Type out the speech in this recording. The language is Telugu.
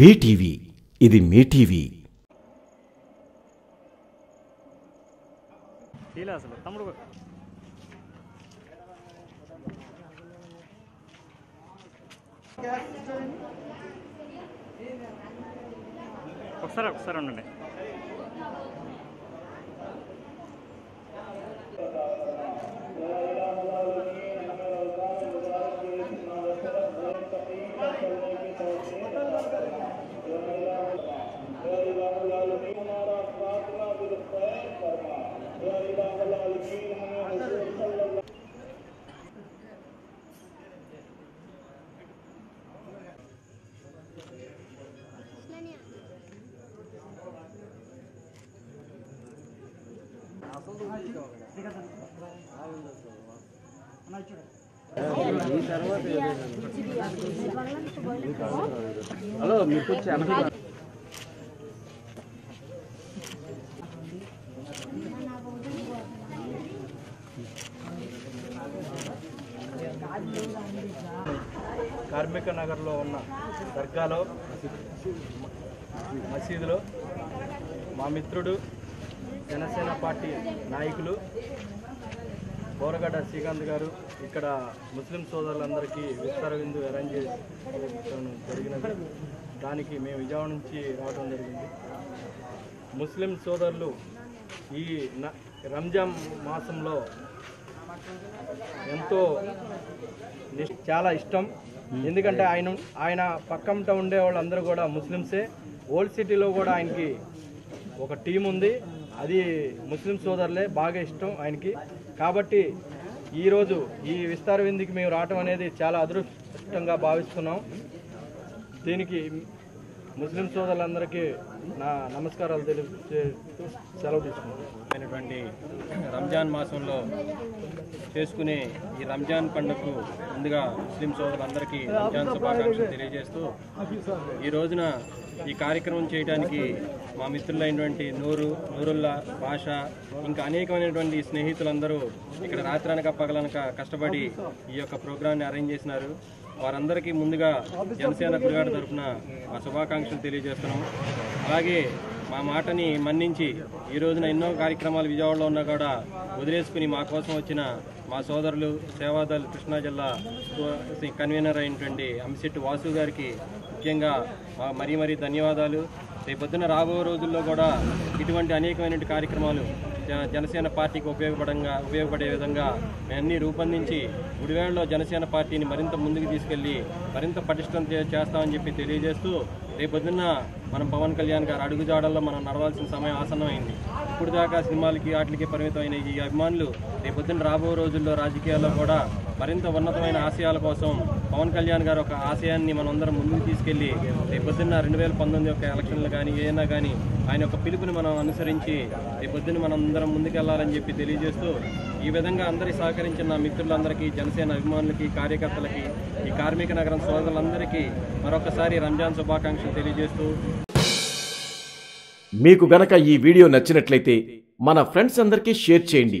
బీటీవీ ఇది మీ టీవీ. ఒకసారి ఒకసారి ఉండండి. హలో మీకు ఒకసారి కార్మిక నగర్లో ఉన్న దర్గాలో మసీదులో మా మిత్రుడు జనసేన పార్టీ నాయకులు బోరగడ్డ శ్రీకాంత్ గారు ఇక్కడ ముస్లిం సోదరులందరికీ విస్తర విందు అరేంజ్ చేయడం జరిగినది. దానికి మేము విజయవాడ నుంచి రావడం జరిగింది. ముస్లిం సోదరులు ఈ న- రంజాన్ మాసంలో ఎంతో నిష్- చాలా ఇష్టం. ఎందుకంటే ఆయన ఆయన పక్కంట ఉండే వాళ్ళందరూ కూడా ముస్లిమ్సే. ఓల్డ్ సిటీలో కూడా ఆయనకి ఒక టీం ఉంది. అది ముస్లిం సోదరులే బాగా ఇష్టం ఆయనకి. కాబట్టి ఈరోజు ఈ విస్తార విందుకి మేము రావటం అనేది చాలా అదృష్టంగా భావిస్తున్నాం. దీనికి ముస్లిం సోదరులందరికీ నా నమస్కారాలు తెలియజేస్తూ సెలవు తీసుకున్నాను రంజాన్ మాసంలో చేసుకునే ఈ రంజాన్ పండుగకు ముందుగా ముస్లిం సోదరులందరికీ రంజాన్ శుభాకాంక్షలు తెలియజేస్తూ ఈ రోజున ఈ కార్యక్రమం చేయడానికి మా మిత్రులైనటువంటి నూరు నూరుల్లా భాష ఇంకా అనేకమైనటువంటి స్నేహితులందరూ ఇక్కడ రాత్రనక పగలనక కష్టపడి ఈ యొక్క ప్రోగ్రాన్ని అరేంజ్ చేసినారు. వారందరికీ ముందుగా జనసేన గుడిగాడ తరఫున మా శుభాకాంక్షలు తెలియజేస్తున్నాం అలాగే మా మాటని మన్నించి ఈ రోజున ఎన్నో కార్యక్రమాలు విజయవాడలో ఉన్నా కూడా వదిలేసుకుని మా కోసం వచ్చిన మా సోదరులు సేవాదల్ కృష్ణా జిల్లా కన్వీనర్ అయినటువంటి అంశెట్టి వాసు గారికి ముఖ్యంగా మా మరీ మరీ ధన్యవాదాలు. రేపొద్దున రాబోయే రోజుల్లో కూడా ఇటువంటి అనేకమైన కార్యక్రమాలు జనసేన పార్టీకి ఉపయోగపడంగా ఉపయోగపడే విధంగా అన్నీ రూపొందించి గుడివేడలో జనసేన పార్టీని మరింత ముందుకు తీసుకెళ్ళి మరింత పటిష్టం చేస్తామని చెప్పి తెలియజేస్తూ రేపొద్దున్న మనం పవన్ కళ్యాణ్ గారు అడుగుజాడల్లో మనం నడవాల్సిన సమయం ఆసన్నమైంది. ఇప్పుడు దాకా సినిమాలకి వాటికి పరిమితమైన ఈ అభిమానులు రేపొద్దున రాబో రోజుల్లో రాజకీయాల్లో కూడా మరింత ఉన్నతమైన ఆశయాల కోసం పవన్ కళ్యాణ్ గారు ఒక ఆశయాన్ని మనందరం ముందుకు తీసుకెళ్ళి రేపొద్దున్న రెండు వేల పంతొమ్మిది యొక్క ఎలక్షన్లు కానీ ఏదైనా కానీ ఆయన యొక్క పిలుపుని మనం అనుసరించి రేపొద్దున మనం అందరం ముందుకెళ్ళాలని చెప్పి తెలియజేస్తూ ఈ విధంగా అందరి సహకరించిన నా మిత్రులందరికీ జనసేన అభిమానులకి కార్యకర్తలకి ఈ కార్మిక నగరం సోదరులందరికీ మరొకసారి రంజాన్ శుభాకాంక్షలు తెలియజేస్తూ మీకు గనక ఈ వీడియో నచ్చినట్లయితే మన ఫ్రెండ్స్ అందరికీ షేర్ చేయండి.